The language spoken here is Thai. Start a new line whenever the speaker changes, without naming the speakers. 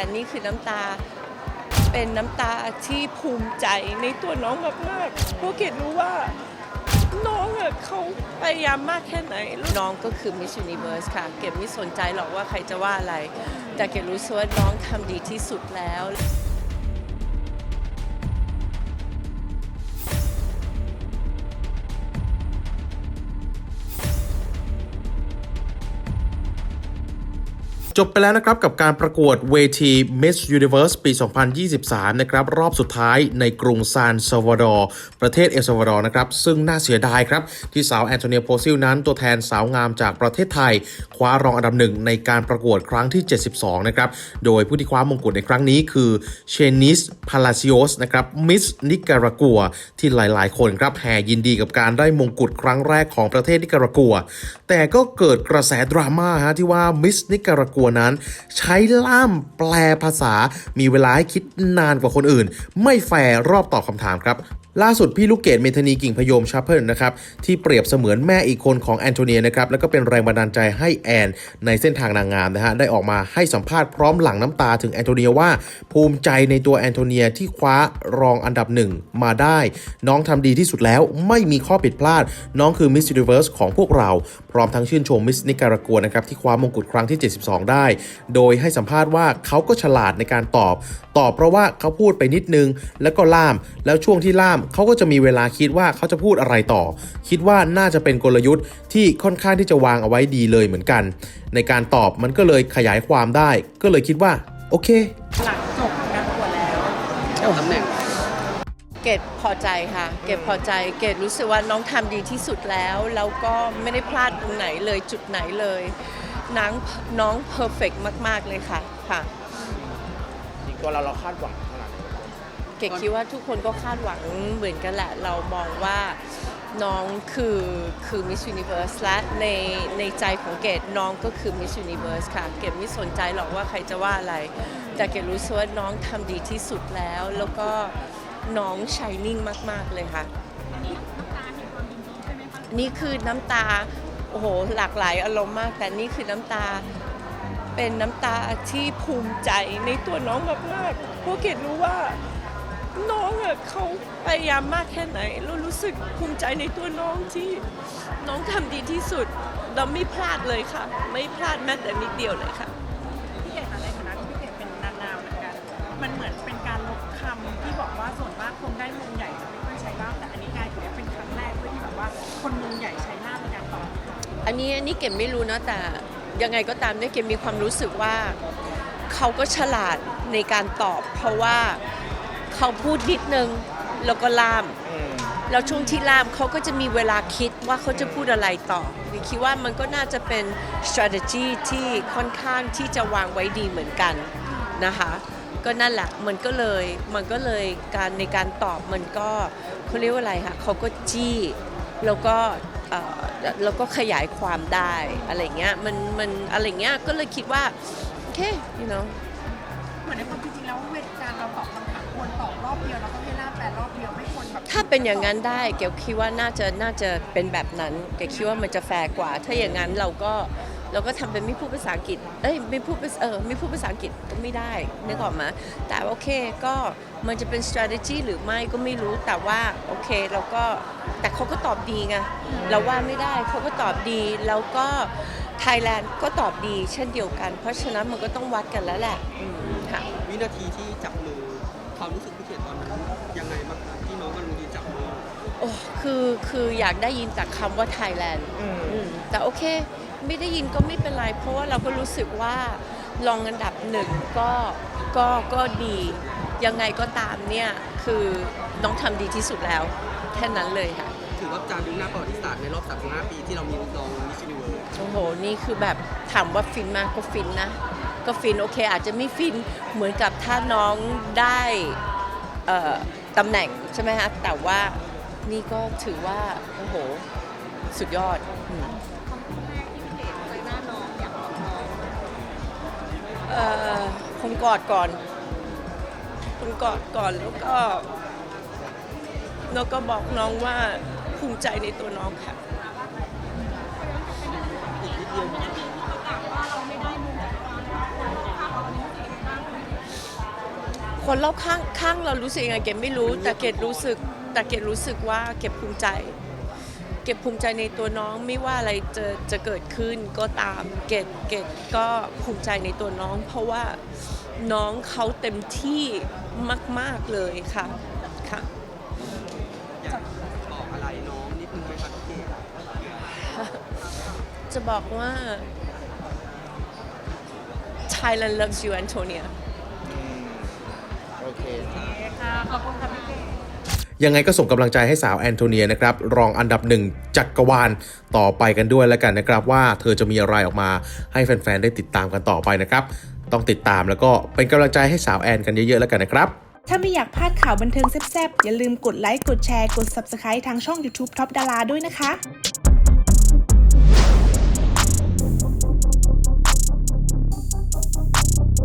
แต่นี่คือน้ำตาเป็นน้ำตาที่ภูมิใจในตัวน้องมากๆเพราะเกดรู้ว่าน้องอะเขาพยายามมากแค่ไหน น้องก็คือ Miss u n i เ e ิร์สค่ะ เกดไม่สนใจหรอกว่าใครจะว่าอะไร แต่เกดรู้สึกว่าน้องทำดีที่สุดแล้ว
จบไปแล้วนะครับกับการประกวดเวที Miss Universe ปี 2023 นะครับรอบสุดท้ายในกรุงซานซาวาดอร์ประเทศเอลซาวาดอร์นะครับซึ่งน่าเสียดายครับที่สาวแอนโทเนียโพซิลนั้นตัวแทนสาวงามจากประเทศไทย คว้ารองอันดับหนึ่งในการประกวดครั้งที่ 72 นะครับโดยผู้ที่คว้ามงกุฎในครั้งนี้คือเชนิสพาลาซิโอสนะครับมิสนิการากัว ที่หลายๆ คนครับแห่ยินดีกับการได้มงกุฎครั้งแรกของประเทศนิการากัว แต่ก็เกิดกระแสดราม่าฮะที่ว่ามิสนิการากัวนั้น ใช้ล่ามแปลภาษา มีเวลาให้คิดนานกว่าคนอื่น ไม่แฟร์รอบตอบคำถามครับ ล่าสุดพี่ลูกเกดเมธานีกิ่งพยมชาเพิลนะครับที่เปรียบเสมือนแม่อีกคนของแอนโทเนียนะครับแล้วก็เป็นแรงบันดาลใจให้แอน ในเส้นทางนางงามนะฮะได้ออกมาให้สัมภาษณ์พร้อมหลังน้ำตาถึงแอนโทเนียว่า ภูมิใจในตัวแอนโทเนียที่คว้ารองอันดับหนึ่งมาได้ น้องทำดีที่สุดแล้วไม่มีข้อผิดพลาด น้องคือมิส s u นิเวิร์สของพวกเรา พร้อมทั้งชื่นชมมิสนิการากัวนะครับที่คว้ามงกุฎครั้งที่ 72 ได้ โดยให้สัมภาษณ์ว่าเขาก็ฉลาดในการตอบ ตอบเพราะว่าเขาพูดไปนิดนึงแล้วก็ล่ามแล้วช่วงที่ล่ามเขาก็จะมีเวลาคิดว่าเขาจะพูดอะไรต่อ คิดว่าน่าจะเป็นกลยุทธ์ที่ค่อนข้างที่จะวางเอาไว้ดีเลยเหมือนกัน ในการตอบมันก็เลยขยายความได้ ก็เลยคิดว่า โอเค
หลังจบการประกวดแล้ว
ตำแหน่ง
เกดพอใจค่ะ เกดพอใจเกดรู้สึกว่าน้องทำดีที่สุดแล้วแล้วก็ไม่ได้พลาดตรงไหนเลยจุดไหนเลยน้องน้องเพอร์เฟกมาก ๆ เลยค่ะค่ะ
จริงตัวเราเราคาดหวังขนาดไหน
เกดคิดว่าทุกคนก็คาดหวังเหมือนกันแหละ เรามองว่าน้องคือคือ Miss Universe และในในใจของเกดน้องก็คือ Miss Universe ค่ะ เกดไม่สนใจหรอกว่าใครจะว่าอะไร แต่เกดรู้สึกว่าน้องทำดีที่สุดแล้ว แล้วก็น้องชายนิ่งมาก ๆ เลยค่ะ นี่คือน้ำตา โอ้โห หลากหลายอารมณ์มาก แต่นี่คือน้ำตาเป็นน้ำตาที่ภูมิใจในตัวน้องมากๆเพราะเกดรู้ว่า น้องอะเขาพยายามมากแค่ไหน เรารู้สึกภูมิใจในตัวน้องที่น้องทำดีที่สุด เราไม่พลาดเลยค่ะ ไม่พลาดแม้แต่นิดเดียวเลยค่ะ
พี่เกดในฐานะที่พี่เกดเป็นนางงามเหมือนกัน มันเหมือนเป็นการลบคำที่บอกว่าส่วนมากคนได้มงใหญ่จะไม่ค่อยใช้ล่ามแต่อันนี้กลายถือว่าเป็นครั้งแรกด้วยที่แบบว่าคนมงใหญ่ใช้ล่ามในการตอบ
อันนี้อันนี้เก็บไม่รู้นะแต่ยังไงก็ตามเนี่ยเก็บมีความรู้สึกว่าเขาก็ฉลาดในการตอบ เพราะว่า เขาพูดนิดนึงแล้วก็ล่าม แล้วช่วงที่ล่ามเขาก็จะมีเวลาคิดว่าเขาจะพูดอะไรต่อวิคิดว่ามันก็น่าจะเป็น strategy ที่ค่อนข้างที่จะวางไว้ดีเหมือนกันนะคะก็นั่นแหละมันก็เลยมันก็เลยการในการตอบมันก็เขาเรียกว่าอะไรคะเขาก็จี้แล้วก็เอ่อแล้วก็ขยายความได้อะไรเงี้ยมันมันอะไรเงี้ยก็เลยคิดว่าโอเค you know
เหมือนในความจริงๆแล้วเวลาการเราตอบคำถาม ควรตอบรอบเดียวแล้วก็ให้ล่ามแปลรอบเดียวไม่ควรแบบ
ถ้าเป็นอย่างนั้นได้เกลคิดว่าน่าจะน่าจะเป็นแบบนั้นเกลคิดว่ามันจะแฟร์กว่า ถ้าอย่างนั้นเราก็เราก็ทำเป็นไม่พูดภาษาอังกฤษเอ้ยไม่พูดภาษาเออไม่พูดภาษาอังกฤษก็ไม่ได้นึกออกมาแต่โอเคก็มันจะเป็น strategy หรือไม่ก็ไม่รู้แต่ว่าโอเคเราก็แต่เขาก็ตอบดีไงเราว่าไม่ได้เขาก็ตอบดีแล้วก็ไทยแลนด์ก็ตอบดีเช่นเดียวกัน เพราะฉะนั้นมันก็ต้องวัดกันแล้วแหละอืมค่ะ
วินาทีที่จับมือ ความรู้สึกพี่เขียนตอนนั้นยังไงบ้างครับที่น้องกำลังยืนจับมือ
โอ้คือคืออยากได้ยินจากคำว่าไทยแลนด์แต่โอเค ไม่ได้ยินก็ไม่เป็นไร เพราะว่าเราก็รู้สึกว่าลองอันดับหนึ่งก็ก็ก็ดี ยังไงก็ตามเนี่ย คือน้องทำดีที่สุดแล้ว แค่นั้นเลยค่ะ
ถือว่าจารึกหน้าประวัติศาสตร์ในรอบ 35 ปีที่เรามีน้องมิสซิเวิร์
โอ้โห นี่คือแบบถามว่าฟินมากก็ฟินนะ ก็ฟินโอเค อาจจะไม่ฟินเหมือนกับถ้าน้องได้ตำแหน่งใช่ไหมคะแต่ว่านี่ก็ถือว่าโอ้โหสุดยอดอืมเอ่อคงกอดก่อนคงกอดก่อนแล้วก็แล้วก็บอกน้องว่าภูมิใจในตัวน้องค่ะ
อีกนิดเดียว
คนรอบข้างข้างเรารู้สึกยังไงเกดไม่รู้ แต่เกดรู้สึก แต่เกดรู้สึกว่าเกดภูมิใจ เก็บภูมิใจในตัวน้องไม่ว่าอะไรจะจะเกิดขึ้นก็ตามเกดเกดก็ภูมิใจในตัวน้อง เพราะว่าน้องเขาเต็มที่มาก ๆเลยค่ะค่ะ
อยากบอกอะไรน้องนิดนึงไหมครับพี่เกด
จะบอกว่า Thailand loves you Antonia
โอ เค
โอเคค่ะขอบคุณค่ะพี่เก๋
ยังไงก็ส่งกำลังใจให้สาวแอนโทเนียนะครับ รองอันดับหนึ่งจักรวาลต่อไปกันด้วยแล้วกันนะครับ ว่าเธอจะมีอะไรออกมาให้แฟนๆ ได้ติดตามกันต่อไปนะครับ ต้องติดตามแล้วก็เป็นกำลังใจให้สาวแอนกันเยอะๆ แล้วกันนะครับ
ถ้าไม่อยากพลาดข่าวบันเทิงแซ่บๆ อย่าลืมกดไลค์กดแชร์กด Subscribe ทางช่อง YouTube Top Dara ด้วยนะคะ